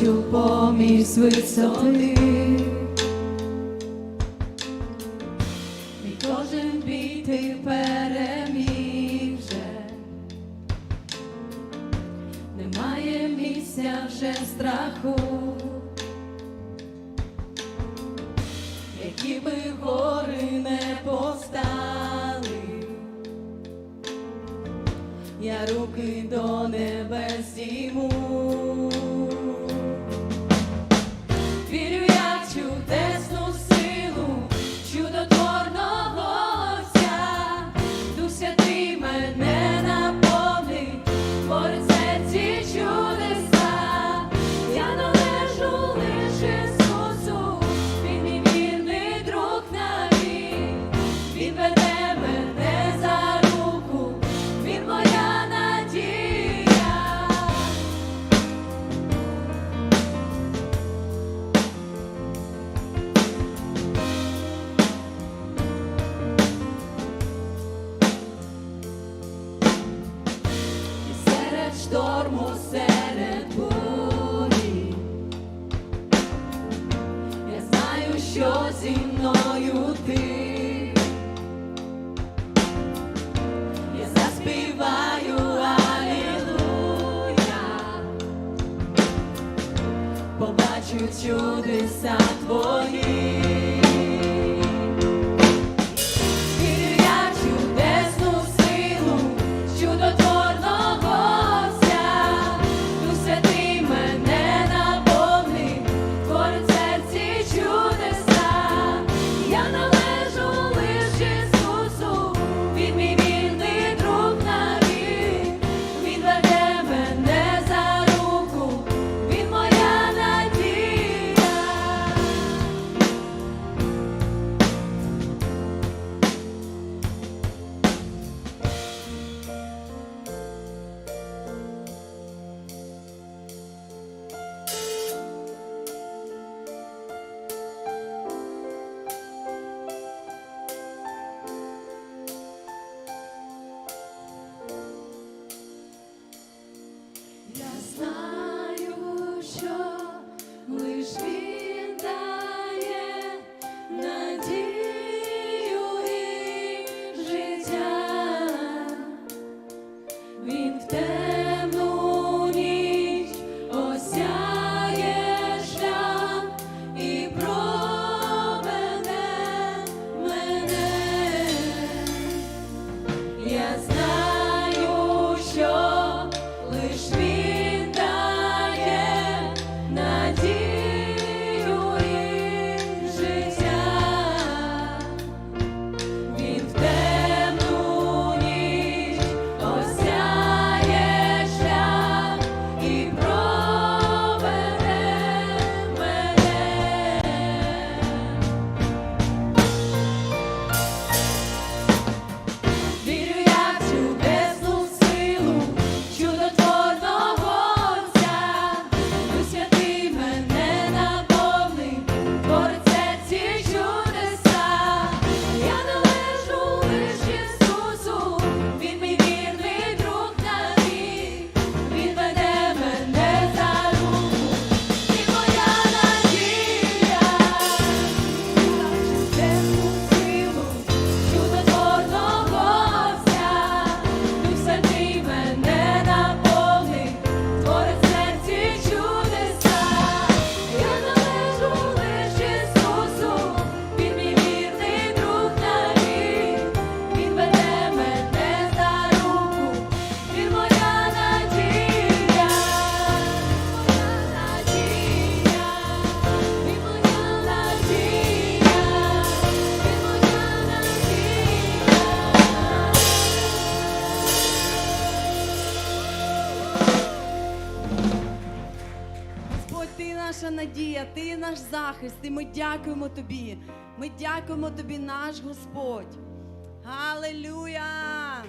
бачу поміч з висоти, кожен бій ти переміг вже, немає місця вже страху, які би гори не постали, я руки до небес діму. що зі мною ти, я заспіваю алілуя, побачу чудеса твої. Does наша надія, ти наш захист, і ми дякуємо тобі. Ми дякуємо тобі, наш Господь. Галилюя!